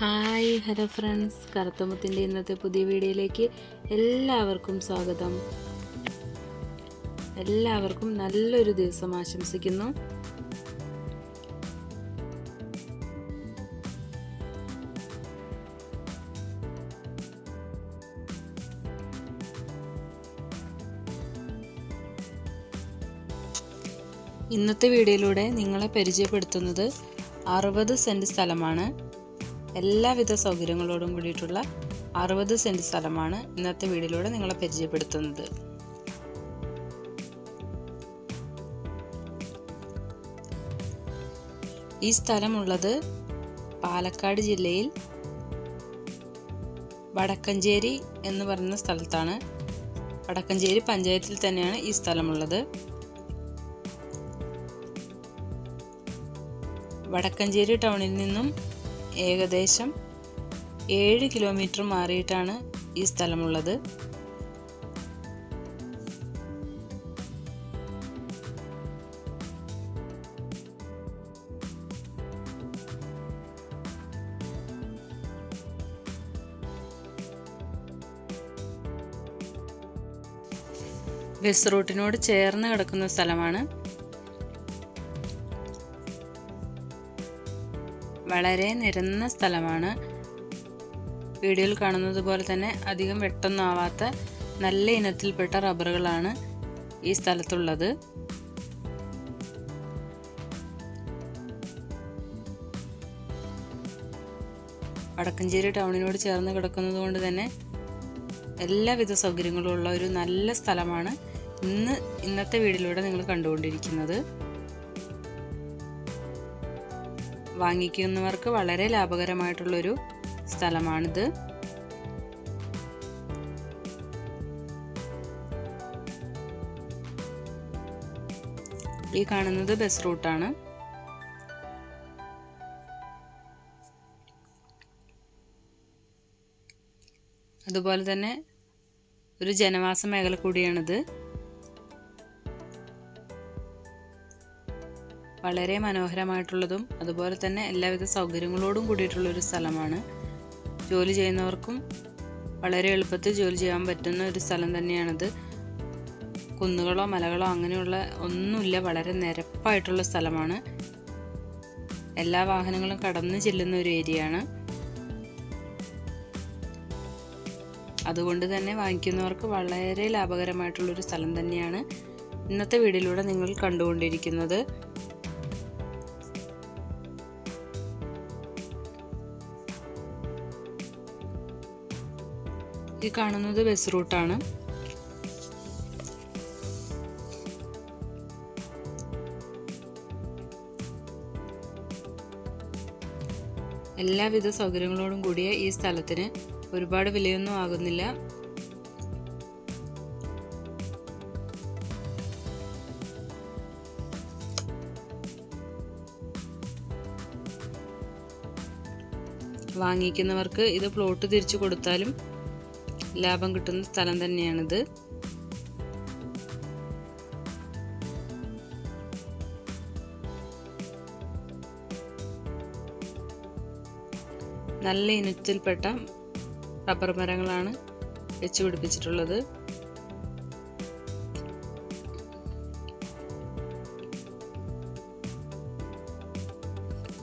Hi hello friends. കറുത്തമുത്തിന്റെ ഇന്നത്തെ പുതിയ വീഡിയോയിലേക്ക് എല്ലാവർക്കും സ്വാഗതം. എല്ലാവർക്കും നല്ലൊരു ദിവസം ആശംസിക്കുന്നു. ഇന്നത്തെ വീഡിയോയിലൂടെ നിങ്ങളെ പരിചയപ്പെടുത്തുന്നത് അറുപത് സെന്റ് സ്ഥലമാണ്. എല്ലാവിധ സൗകര്യങ്ങളോടും കൂടിയിട്ടുള്ള അറുപത് സെന്റ് സ്ഥലമാണ് ഇന്നത്തെ വീഡിയോയിലൂടെ നിങ്ങളെ പരിചയപ്പെടുത്തുന്നത്. ഈ സ്ഥലമുള്ളത് പാലക്കാട് ജില്ലയിൽ വടക്കഞ്ചേരി എന്ന് പറയുന്ന സ്ഥലത്താണ്. വടക്കഞ്ചേരി പഞ്ചായത്തിൽ തന്നെയാണ് ഈ സ്ഥലമുള്ളത്. വടക്കഞ്ചേരി ടൗണിൽ നിന്നും ഏകദേശം ഏഴ് കിലോമീറ്റർ മാറിയിട്ടാണ് ഈ സ്ഥലമുള്ളത്. ബസ് റൂട്ടിനോട് ചേർന്ന് കിടക്കുന്ന സ്ഥലമാണ് വളരെ നിരന്ന സ്ഥലമാണ്. വീഡിയോയിൽ കാണുന്നത് പോലെ തന്നെ അധികം വെട്ടൊന്നാവാത്ത നല്ല ഇനത്തിൽപ്പെട്ട റബ്ബറുകളാണ് ഈ സ്ഥലത്തുള്ളത്. വടക്കഞ്ചേരി ടൗണിനോട് ചേർന്ന് കിടക്കുന്നത് കൊണ്ട് തന്നെ എല്ലാവിധ സൗകര്യങ്ങളും ഉള്ള ഒരു നല്ല സ്ഥലമാണ് ഇന്ന് ഇന്നത്തെ വീടിലൂടെ നിങ്ങൾ കണ്ടുകൊണ്ടിരിക്കുന്നത്. വാങ്ങിക്കുന്നവർക്ക് വളരെ ലാഭകരമായിട്ടുള്ളൊരു സ്ഥലമാണിത്. ഈ കാണുന്നത് ബസ് റൂട്ടാണ്. അതുപോലെ തന്നെ ഒരു ജനവാസ മേഖല കൂടിയാണിത്. വളരെ മനോഹരമായിട്ടുള്ളതും അതുപോലെ തന്നെ എല്ലാവിധ സൗകര്യങ്ങളോടും കൂടിയിട്ടുള്ളൊരു സ്ഥലമാണ്. ജോലി ചെയ്യുന്നവർക്കും വളരെ എളുപ്പത്തിൽ ജോലി ചെയ്യാൻ പറ്റുന്ന ഒരു സ്ഥലം തന്നെയാണിത്. കുന്നുകളോ മലകളോ അങ്ങനെയുള്ള ഒന്നുമില്ല വളരെ നിരപ്പായിട്ടുള്ള സ്ഥലമാണ്. എല്ലാ വാഹനങ്ങളും കടന്നു ചെല്ലുന്ന ഒരു ഏരിയയാണ്. അതുകൊണ്ട് തന്നെ വാങ്ങിക്കുന്നവർക്ക് വളരെ ലാഭകരമായിട്ടുള്ളൊരു സ്ഥലം തന്നെയാണ് ഇന്നത്തെ വീഡിയോയിലൂടെ നിങ്ങൾ കണ്ടുകൊണ്ടിരിക്കുന്നത്. ഈ കാണുന്നത് ബസ് റൂട്ടാണ്. എല്ലാവിധ സൗകര്യങ്ങളോടും കൂടിയ ഈ സ്ഥലത്തിന് ഒരുപാട് വിലയൊന്നും ആകുന്നില്ല. വാങ്ങിക്കുന്നവർക്ക് ഇത് പ്ലോട്ട് തിരിച്ചു കൊടുത്താലും ലാഭം കിട്ടുന്ന സ്ഥലം തന്നെയാണിത്. നല്ല ഇനത്തിൽപ്പെട്ട റബ്ബർ മരങ്ങളാണ് വെച്ച് പിടിപ്പിച്ചിട്ടുള്ളത്.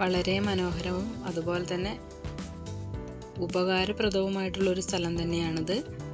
വളരെ മനോഹരവും അതുപോലെ തന്നെ ഉപകാരപ്രദവുമായിട്ടുള്ളൊരു സ്ഥലം തന്നെയാണിത്.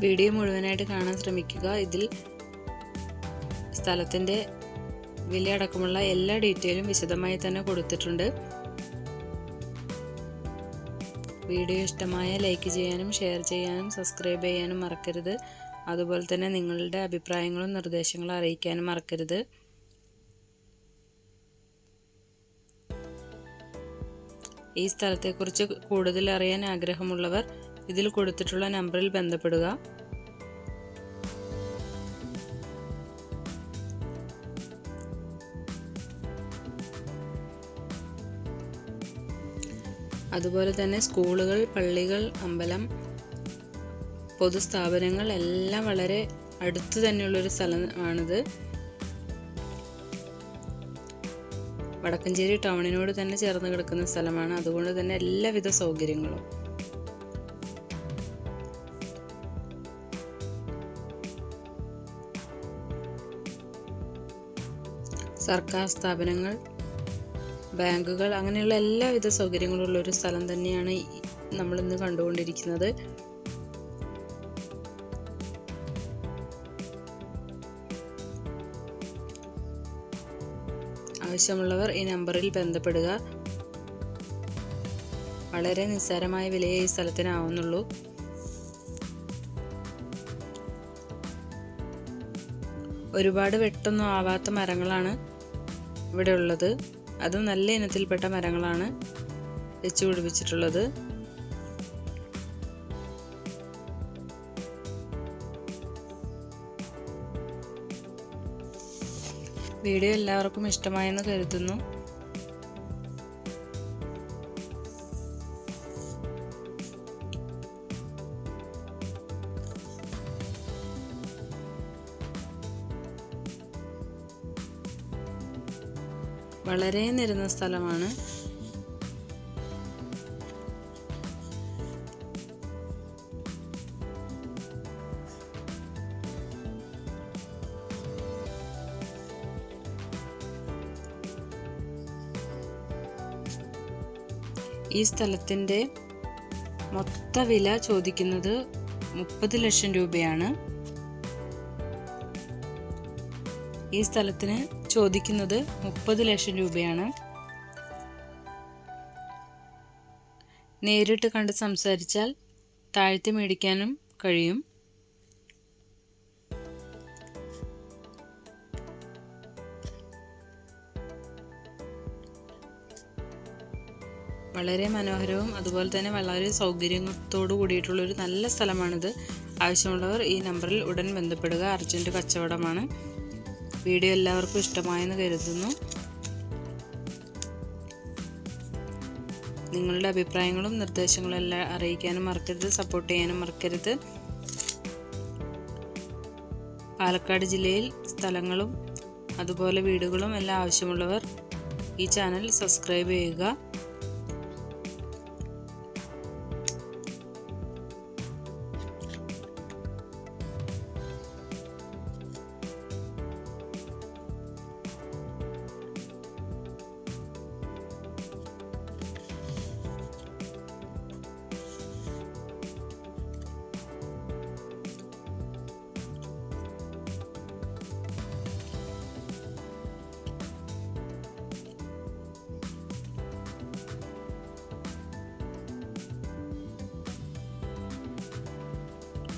വീഡിയോ മുഴുവനായിട്ട് കാണാൻ ശ്രമിക്കുക. ഇതിൽ സ്ഥലത്തിന്റെ വില അടക്കമുള്ള എല്ലാ ഡീറ്റെയിലും വിശദമായി തന്നെ കൊടുത്തിട്ടുണ്ട്. വീഡിയോ ഇഷ്ടമായ ലൈക്ക് ചെയ്യാനും ഷെയർ ചെയ്യാനും സബ്സ്ക്രൈബ് ചെയ്യാനും മറക്കരുത്. അതുപോലെ തന്നെ നിങ്ങളുടെ അഭിപ്രായങ്ങളും നിർദ്ദേശങ്ങളും അറിയിക്കാനും മറക്കരുത്. ഈ സ്ഥലത്തെക്കുറിച്ച് കൂടുതൽ അറിയാൻ ആഗ്രഹമുള്ളവർ ഇതിൽ കൊടുത്തിട്ടുള്ള നമ്പറിൽ ബന്ധപ്പെടുക. അതുപോലെ തന്നെ സ്കൂളുകൾ പള്ളികൾ അമ്പലം പൊതുസ്ഥാപനങ്ങൾ എല്ലാം വളരെ അടുത്ത് തന്നെയുള്ളൊരു സ്ഥലമാണിത് വടക്കഞ്ചേരി ടൗണിനോട് തന്നെ ചേർന്ന് കിടക്കുന്ന സ്ഥലമാണ്. അതുകൊണ്ട് തന്നെ എല്ലാവിധ സൗകര്യങ്ങളും. സർക്കാർ സ്ഥാപനങ്ങൾ ബാങ്കുകൾ അങ്ങനെയുള്ള എല്ലാവിധ സൗകര്യങ്ങളുള്ള ഒരു സ്ഥലം തന്നെയാണ് നമ്മളിന്ന് കണ്ടുകൊണ്ടിരിക്കുന്നത്. ആവശ്യമുള്ളവർ ഈ നമ്പറിൽ ബന്ധപ്പെടുക. വളരെ നിസ്സാരമായ വിലയെ ഈ സ്ഥലത്തിനാവുന്നുള്ളൂ. ഒരുപാട് വെട്ടൊന്നും ആവാത്ത മരങ്ങളാണ് ഇവിടെ ഉള്ളത്. അതും നല്ല ഇനത്തിൽപ്പെട്ട മരങ്ങളാണ് വെച്ചു പിടിപ്പിച്ചിട്ടുള്ളത്. വീഡിയോ എല്ലാവർക്കും ഇഷ്ടമായെന്ന് കരുതുന്നു. വളരെ നിരുന്ന സ്ഥലമാണ്. ഈ സ്ഥലത്തിന്റെ മൊത്ത വില ചോദിക്കുന്നത് മുപ്പത് ലക്ഷം രൂപയാണ്. ഈ സ്ഥലത്തിന് ചോദിക്കുന്നത് മുപ്പത് ലക്ഷം രൂപയാണ്. നേരിട്ട് കണ്ട് സംസാരിച്ചാൽ താഴ്ത്തി മേടിക്കാനും കഴിയും. വളരെ മനോഹരവും അതുപോലെ തന്നെ വളരെ സൗകര്യത്തോടു കൂടിയിട്ടുള്ള ഒരു നല്ല സ്ഥലമാണിത്. ആവശ്യമുള്ളവർ ഈ നമ്പറിൽ ഉടൻ ബന്ധപ്പെടുക. അർജന്റ് കച്ചവടമാണ്. വീഡിയോ എല്ലാവർക്കും ഇഷ്ടമായെന്ന് കരുതുന്നു. നിങ്ങളുടെ അഭിപ്രായങ്ങളും നിർദ്ദേശങ്ങളും എല്ലാം അറിയിക്കാനും മറക്കരുത് സപ്പോർട്ട് ചെയ്യാനും മറക്കരുത്. പാലക്കാട് ജില്ലയിൽ സ്ഥലങ്ങളും അതുപോലെ വീടുകളും എല്ലാം ആവശ്യമുള്ളവർ ഈ ചാനൽ സബ്സ്ക്രൈബ് ചെയ്യുക.